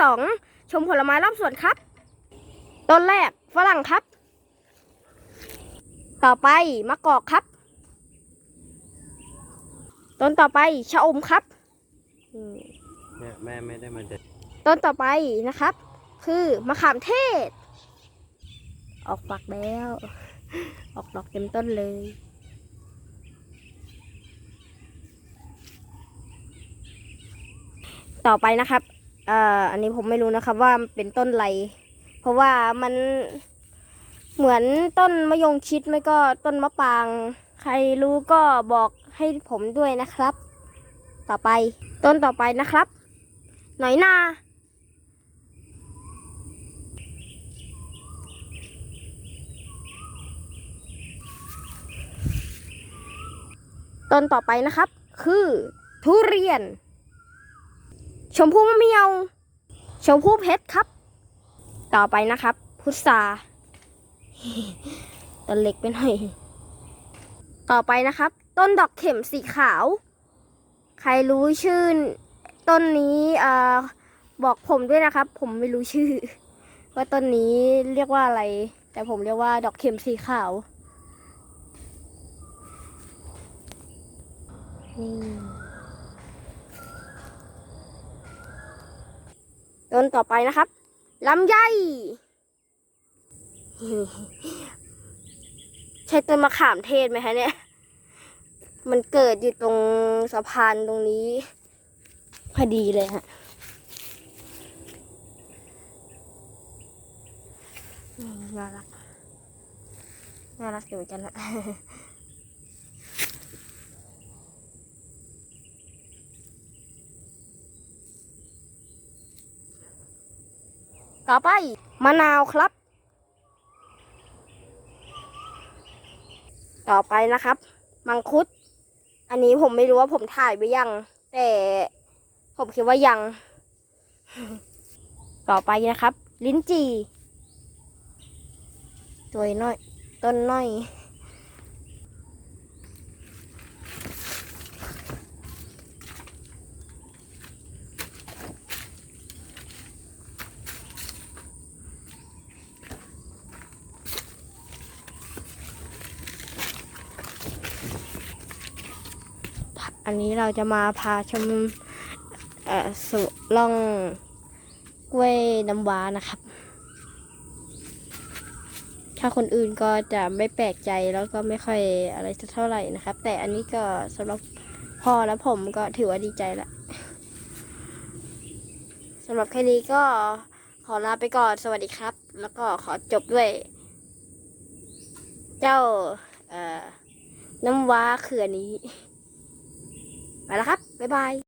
สองชมผลไม้รอบสวนครับ ต้นแรกฝรั่งครับ ต่อไปมะกอกครับ ต้นต่อไปชะอมครับอืมเนี่ยแม่ไม่ได้มาเด็ดต้นต่อไปนะครับ คือมะขามเทศ ออกฝักแล้ว ออกดอกเต็มต้นเลย ต่อไปนะครับเอ่ออันนี้ผมไม่รู้นะครับว่ามันเป็นต้นอะไร เพราะว่ามันเหมือนต้นมะยงชิดไม่ก็ต้นมะปราง ใครรู้ก็บอกให้ผมด้วยนะครับ ต่อไปต้นต่อไปนะครับ หน่อยนาต้นต่อไปนะครับ คือทุเรียน ชมพู่มะเมียว ชมพู่เพชรครับ ต่อไปนะครับ พุทราต้นเล็กไปหน่อย ต่อไปนะครับ ต้นดอกเข็มสีขาว ใครรู้ชื่อ ต้นนี้เอ่อบอกผมด้วยนะครับ ผมไม่รู้ชื่อ ว่าต้นนี้เรียกว่าอะไร แต่ผมเรียกว่าดอกเข็มสีขาวนี่ ต้นต่อไปนะครับลำไยใช่ต้นมะขามเทศไหมคะเนี่ย มันเกิดอยู่ตรงสะพานตรงนี้พอดีเลยฮะนี่น่ารัก น่ารักอยู่เหมือนกันนะ ต่อไปมะนาวครับ ต่อไปนะครับ มังคุด อันนี้ผมไม่รู้ว่าผมถ่ายไปยัง แต่ผมคิดว่ายัง ต่อไปนะครับ ลิ้นจี่ตัวน้อย ต้นน้อย อันนี้เราจะมาพาชมสุล่องกล้วยน้ำว้านะครับ ถ้าคนอื่นก็จะไม่แปลกใจแล้วก็ไม่ค่อยอะไรสักเท่าไหร่นะครับ แต่อันนี้ก็สำหรับพ่อและผมก็ถือว่าดีใจละสำหรับแค่นี้ก็ขอลาไปก่อนสวัสดีครับ แล้วก็ขอจบด้วย เจ้าน้ำว้าเขื่อนนี้ ไปแล้วครับ บ๊ายบาย